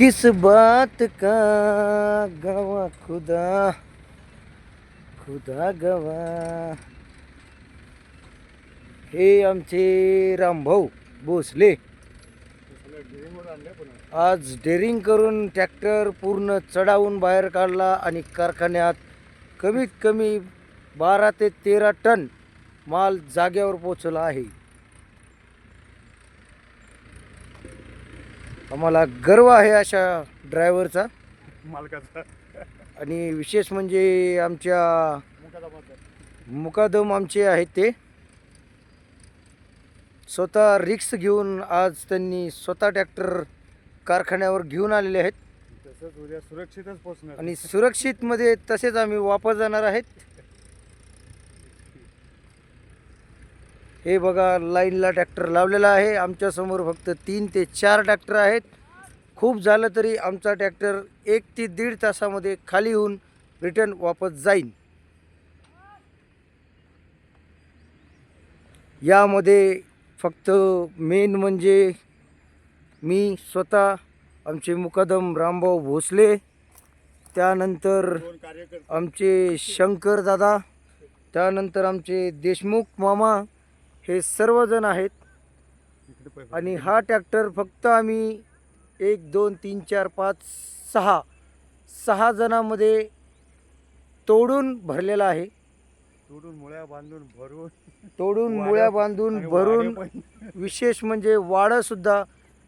किस बात का गवा खुदा खुदा गवा हे आमचे रामभाऊ भोसले आज डेअरिंग करून ट्रॅक्टर पूर्ण चढावून बाहेर काढला आणि कारखान्यात कमीत कमी बारा ते तेरा टन माल जागेवर पोचला आहे. आम्हाला गर्व आहे अशा ड्रायव्हरचा मालकाचा. आणि विशेष म्हणजे आमच्या मुकादम आमचे आहेत ते. स्वतः रिक्स घेऊन आज त्यांनी स्वतः ट्रॅक्टर कारखान्यावर घेऊन आलेले आहेत. तसंच उद्या सुरक्षितच पोचणार आणि सुरक्षितमध्ये तसेच आम्ही वापस जाणार आहेत. हे बघा लाईनला ट्रॅक्टर लावलेला आहे. आमच्यासमोर फक्त तीन ते चार ट्रॅक्टर आहेत. खूप झालं तरी आमचा ट्रॅक्टर एक ते दीड तासामध्ये खाली होऊन रिटर्न वापस जाईन. यामध्ये फक्त मेन म्हणजे मी स्वतः आमचे मुकादम रामभाऊ भोसले त्यानंतर आमचे शंकर दादा त्यानंतर आमचे देशमुख मामा हे सर्वजण आहेत. आणि हा ट्रॅक्टर फक्त आम्ही एक दोन तीन चार पाच सहा सहा जणांमध्ये तोडून भरलेला आहे. तोडून मुळ्या बांधून भरून. तोडून मुळ्या बांधून भरून विशेष म्हणजे वाडंसुद्धा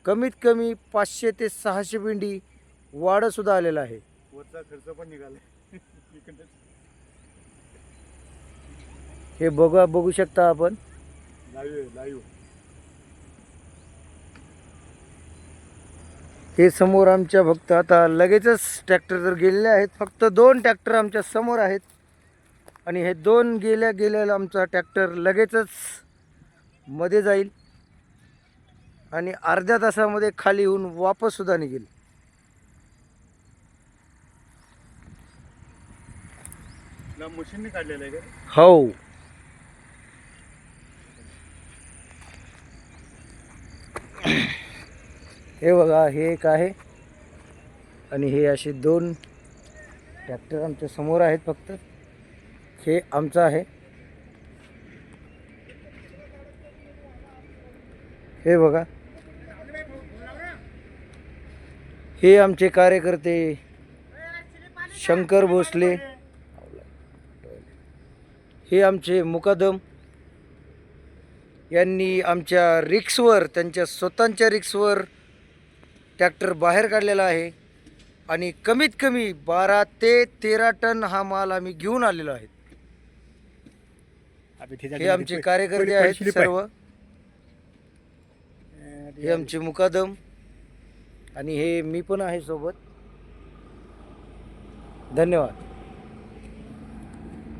कमीत कमी पाचशे ते सहाशे पिंडी वाडंसुद्धा आलेलं आहे. वरचा खर्च पण निघाला. हे बघा बघू शकता आपण. लाईव्ह लाईव्ह हे समोर आमच्या फक्त आता लगेचच ट्रॅक्टर तर गेलेले आहेत. फक्त दोन ट्रॅक्टर आमच्यासमोर आहेत. आणि हे दोन गेल्या गेलेला आमचा ट्रॅक्टर लगेचच मध्ये जाईल. आणि अर्ध्या तासामध्ये खाली येऊन वापस सुद्धा निघेल. मशीनने काढलेलं आहे का? हो. हे बघा हे एक आहे. आणि हे असे दोन ट्रॅक्टर आमच्यासमोर आहेत फक्त. हे आमचं आहे. हे बघा. हे आमचे कार्यकर्ते शंकर भोसले. हे आमचे मुकादम. यांनी आमच्या रिक्सवर त्यांच्या स्वतःच्या रिक्सवर ट्रॅक्टर बाहेर काढलेला आहे आणि कमीत कमी बारा ते तेरा टन हा माल आम्ही घेऊन आलेलो आहे. हे आमचे कार्यकर्ते आहेत सर्व. हे आमचे मुकादम आणि हे मी पण आहे सोबत. धन्यवाद.